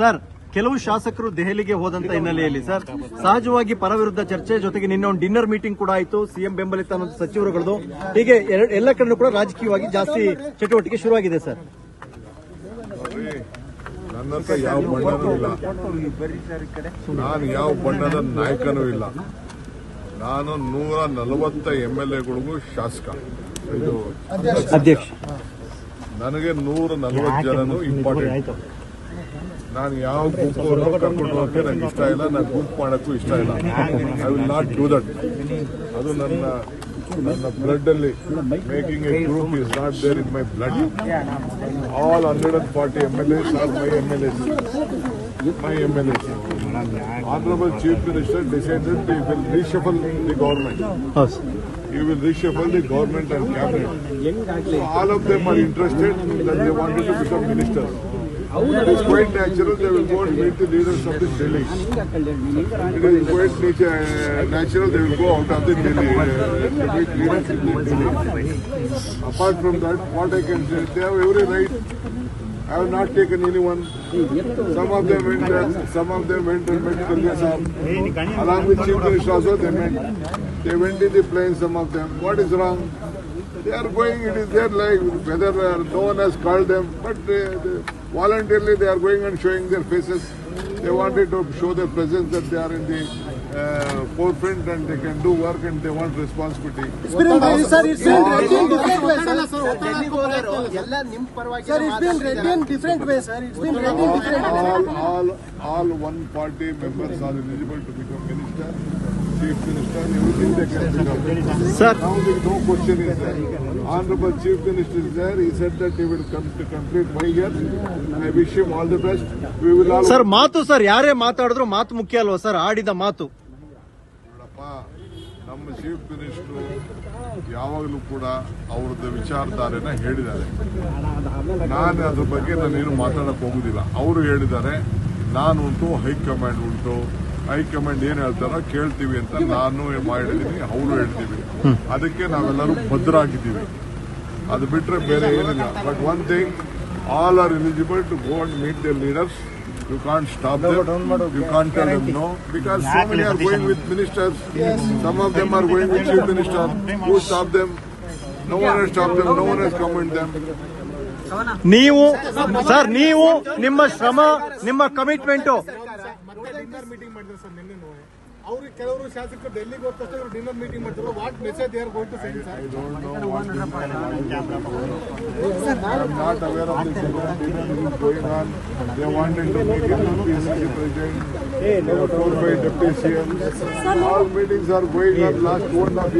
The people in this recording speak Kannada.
ಸರ್ ಕೆಲವು ಶಾಸಕರು ದೆಹಲಿಗೆ ಹೋದಂತ ಹಿನ್ನೆಲೆಯಲ್ಲಿ ಸರ್ ಸಹಜವಾಗಿ ಪರ ವಿರುದ್ಧ ಚರ್ಚೆ ಜೊತೆಗೆ ನಿನ್ನೆ ಒಂದು ಡಿನ್ನರ್ ಮೀಟಿಂಗ್ ಕೂಡ ಆಯಿತು ಸಿಎಂ ಬೆಂಬಲಿತ ಅಂತ ಸಚಿವರುಗಳದು ಹೀಗೆ ಎಲ್ಲ ಕಡೆ ಕೂಡ ರಾಜಕೀಯವಾಗಿ ಜಾಸ್ತಿ ಚಟುವಟಿಕೆ ಶುರುವಾಗಿದೆ ಸರ್. ಯಾವ ಬಣ್ಣನೂ ಇಲ್ಲ. ನಾನು ಯಾವ ಬಣ್ಣದ ನಾಯಕನೂ ಇಲ್ಲ. ನಾನು ನೂರ ನಲವತ್ತ ಎಂ ಎಲ್ ಎಗಳಿಗೂ ಶಾಸಕ. ಇದು ಅಧ್ಯಕ್ಷ. ನನಗೆ ನೂರ ನಲವತ್ತು ಜನನು ಇಂಪಾರ್ಟೆಂಟ್ ನಾನು ಯಾವ ಗುಂಪು ಕರ್ಕೊಂಡು ಹೋಗಕ್ಕೆ ನನಗೆ ಇಷ್ಟ ಇಲ್ಲ ನಾನು ಗುಂಪು ಮಾಡೋಕ್ಕೂ ಇಷ್ಟ ಇಲ್ಲ. I will not do that ಅದು ನನ್ನ ನನ್ನ ಬ್ಲಡ್ಡಲ್ಲಿ making a group is not there in my blood all hundred and forty M L S are my M L S my M L S honourable chief minister decided you will reshuffle the government you will you the government the cabinet all of them are interested that are interested that they minister. It is quite natural they will go and meet the leaders of the Delhi. It is quite nature, uh, natural they will go out of the Delhi uh, meet leaders in the Delhi. Apart from that, what I can say, they have every right. I have not taken anyone. Some of them went there, some of them went and met Kalya Saab. Along with Chief Minister also they met. They went in the plane, some of them. What is wrong? They are going, it is their life, whether no one has called them, but they, they, voluntarily they are going and showing their faces. They wanted to show their presence that they are in the uh, forefront and they can do work and they want responsibility. It's been sir, it's been written different ways, sir. Sir, it's been written different ways, sir. It's been written different ways. All, all, all one party members are eligible to become minister. Sir. Now there is no question is there. Honorable chief minister is there. He said that he will come to complete my year. I wish him all the best. We will all. Sir ಮಾತು ಸರ್ ಯಾರೇ ಮಾತಾಡಿದ್ರು ಮಾತು ಮುಖ್ಯ ಅಲ್ವಾ ಸರ್ ಆಡಿದ ಮಾತು ನೋಡಪ್ಪ ನಮ್ಮ ಚೀಫ್ ಮಿನಿಸ್ಟರ್ ಯಾವಾಗಲೂ ಕೂಡ ಅವ್ರದ್ದು ವಿಚಾರಧಾರೆನ ಹೇಳಿದ್ದಾರೆ ನಾನು ಅದ್ರ ಬಗ್ಗೆ ನಾನೇನು ಮಾತಾಡಕ್ಕೆ ಹೋಗುದಿಲ್ಲ ಅವರು ಹೇಳಿದ್ದಾರೆ ನಾನು ಉಂಟು ಹೈಕಮಾಂಡ್ ಉಂಟು ಹೈಕಮಾಂಡ್ ಏನ್ ಹೇಳ್ತಾರೋ ಕೇಳ್ತೀವಿ ಅಂತ ನಾನು ಮಾಡಿದೀನಿ ಅವರು ಹೇಳ್ತೀವಿ. ಅದಕ್ಕೆ ನಾವೆಲ್ಲರೂ ಭದ್ರಾಗಿದ್ದೀವಿ. ಅದು ಬಿಟ್ರೆ ಬೇರೆ ಏನಿಲ್ಲ. But one thing all are eligible to go and meet the leaders you can't stop you can't tell them no because so many are going with ministers some of them are going with chief minister who stop them no one has stop them no one has comment them ನೀವು ಸರ್ ನೀವು ನಿಮ್ಮ ಶ್ರಮ ನಿಮ್ಮ ಕಮಿಟ್ಮೆಂಟು ಡಿನ್ನರ್ ಮೀಟಿಂಗ್ ಮಾಡಿದ್ರು ಸರ್ ನಿನ್ನೆ ಅವರು ಕೆಲವರು ಶಾಸಕರು ಡೆಲ್ಲಿಗೆ ಹೋದ ತಕ್ಷಣ ಇವರು ಡಿನ್ನರ್ ಮೀಟಿಂಗ್ ಮಾಡ್ತಾರೆ what message they are going to send sir I don't know what is I'm not aware of this dinner which is going on. They wanted to make it to PCC president. There are four, five deputy CMs. All meetings are going on last two and a half